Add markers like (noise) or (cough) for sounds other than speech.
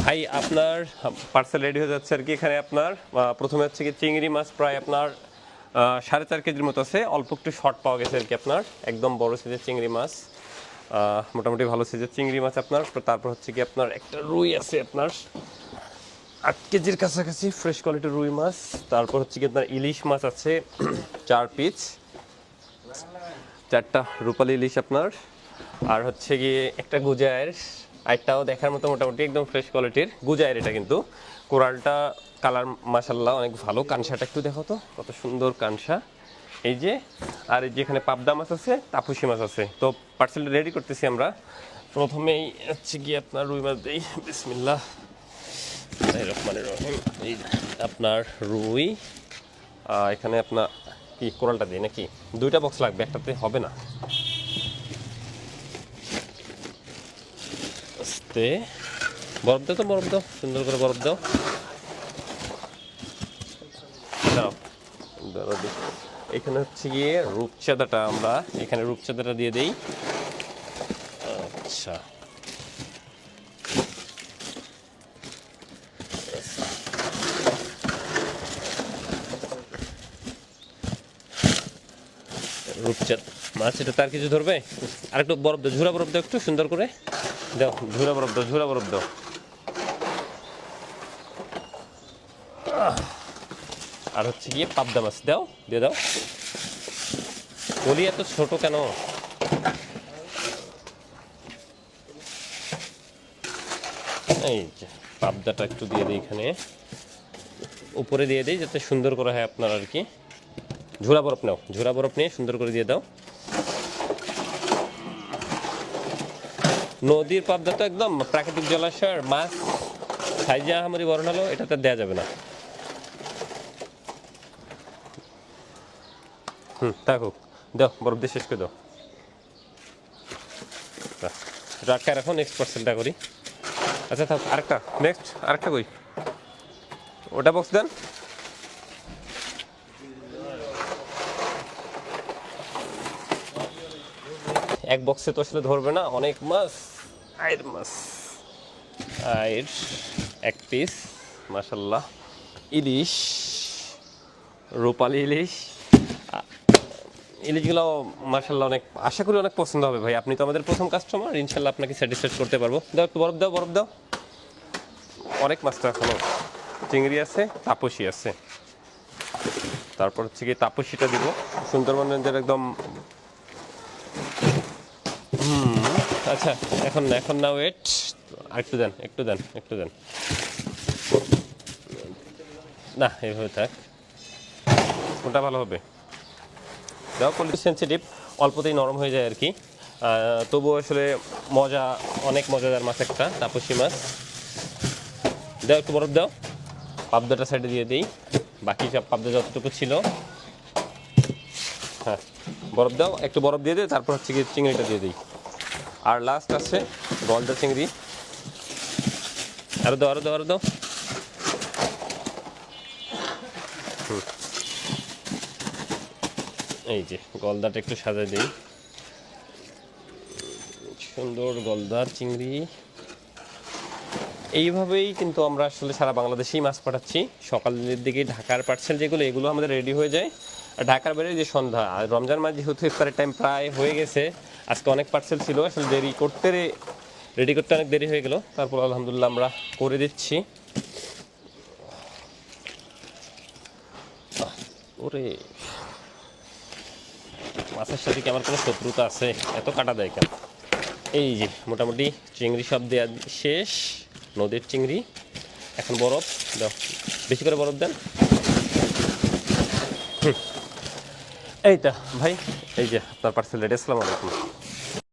ভাই, আপনার parcel ready হয়ে যাচ্ছে আর কি। এখানে আপনার প্রথমে হচ্ছে কি চিংড়ি মাছ প্রায় আপনার সাড়ে চার কেজির মতো আছে। অল্প একটু শর্ট পাওয়া গেছে আর কি আপনার। একদম বড় সাইজের চিংড়ি মাছ। মোটামুটি ভালো সাইজের চিংড়ি মাছ আপনার। তারপর হচ্ছে কি আপনার একটা রুই আছে আপনার। আট কেজির কাছাকাছি ফ্রেশ কোয়ালিটির রুই মাছ। তারপর হচ্ছে কি আপনার ইলিশ মাছ আছে, (clears throat) চার পিস চারটা রূপালি ইলিশ আপনার। আর হচ্ছে গিয়ে একটা গুজায়ের আরেকটাও দেখার মতো মোটামুটি একদম ফ্রেশ কোয়ালিটির গুজায়ের এটা কিন্তু। কোরালটা কালার মাসাল্লাহ অনেক ভালো। কানসাটা একটু দেখো তো, কত সুন্দর কানসা। এই যে, আর এই যে এখানে পাবদা মাছ আছে, তাপুসি মাছ আছে। তো পার্সেলটা রেডি করতেছি আমরা। প্রথমেই হচ্ছে গিয়ে আপনার রুই মাছ দিই। বিসমিল্লাহ। রহমানের রহিম। এই আপনার রুই। এখানে আপনার কি, কোরালটা দিই নাকি? দুইটা বক্স লাগবে, একটাতে হবে না। আস্তে বরফ দাও তো, বরফ দাও, সুন্দর করে বরফ দাও। এখানে হচ্ছে গিয়ে রূপচাঁদাটা আমরা, এখানে রূপচাঁদাটা দিয়ে দেই। আচ্ছা। রূপচাঁদ, মাছ এটা তার কিছু ধরবে? আর একটু বরফ দাও ঝুরা বরফ দাও একটু, সুন্দর করে। দাও ঝুরা বরফ দাও ঝুরা বরফ দাও। আর হচ্ছে গিয়ে পাবদা মাছ দাও, দিয়ে দাও। বলি এত ছোট কেন? এই যে, পাবদাটা একটু দিয়ে দিই এখানে। উপরে দিয়ে দিই, যাতে সুন্দর করা হয় আপনার আর কি। ঝোলা বরফ নাও ঝোলা বরফ নিয়ে সুন্দর করে দিয়ে দাও। নদীর পাবদা তো একদম প্রাকৃতিক জলাশয়ের মাছ। সাইজে আহামরি বড় হলো এটাতে দেওয়া যাবে না। হুম, থাকুক। দাও, বরফ দিয়ে শেষ করে দাও। রাখা রাখো নেক্সট পার্সেলটা করি। আচ্ছা থাক, আরেকটা নেক্সট আরেকটা কই? ওটা বক্স দেন। এক বক্সে তো আসলে ধরবে না, অনেক মাছ, আয়ের মাছ। আয়ের এক পিস মাসাল্লাহ ইলিশ, রূপালি ইলিশ। ইলিশগুলো মাসাল্লাহ অনেক, আশা করি অনেক পছন্দ হবে ভাই। আপনি তো আমাদের প্রথম কাস্টমার ইনশাল্লাহ আপনাকে স্যাটিসফাইড করতে পারব। দাও একটু বরফ দাও বরফ দাও। অনেক মাছ তো এখনও চিংড়ি আছে, তাপসি আছে। তারপর হচ্ছে কি তাপসিটা দিব। সুন্দরবনের একদম আচ্ছা এখন এখন না ওয়েট একটু দেন একটু দেন একটু দেন। না, এইভাবে থাক। কোনটা ভালো হবে? দাও কোয়ালিটি সেন্সিটিভ অল্পতেই নরম হয়ে যায় আর কি। তবুও আসলে মজা, অনেক মজাদার মাছ একটা, তাপসী মাছ। দাও, একটু বরফ দাও। পাবদাটা সাইডে দিয়ে দিই। বাকি সব পাবদা যতটুকু ছিল। হ্যাঁ বরফ দাও, একটু বরফ দিয়ে দিই তারপর হচ্ছে কি চিংড়িটা দিয়ে দিই। আর লাস্ট আছে গলদা চিংড়ি। আরও দাও আরও দাও আরও দাও। এই যে, গলদাটা একটু সাজাই দিই। সুন্দর গলদা চিংড়ি। এইভাবেই কিন্তু আমরা আসলে সারা বাংলাদেশেই মাছ পাঠাচ্ছি। সকালের দিকে ঢাকার পার্সেল যেগুলো, এগুলো আমাদের রেডি হয়ে যায়। ঢাকার বাইরে যে সন্ধ্যা, আর রমজান মাস যেহেতু ইফতারের টাইম প্রায় হয়ে গেছে, আজকে অনেক পার্সেল ছিল, আসলে দেরি করতে রেডি করতে অনেক দেরি হয়ে গেল। তারপর আলহামদুলিল্লাহ আমরা করে দিচ্ছি। ওরে। মাছের সাথে কি আমার কোনো শত্রুতা আছে? এত কাটা দেয় কেন? এই যে, মোটামুটি চিংড়ি সব দেওয়া শেষ, নদীর চিংড়ি। এখন বরফ, দাও, বেশি করে বরফ দেন। হুম। এইটা ভাই। এই যে আপনার পার্সেল রেডি আসসালামু আলাইকুম।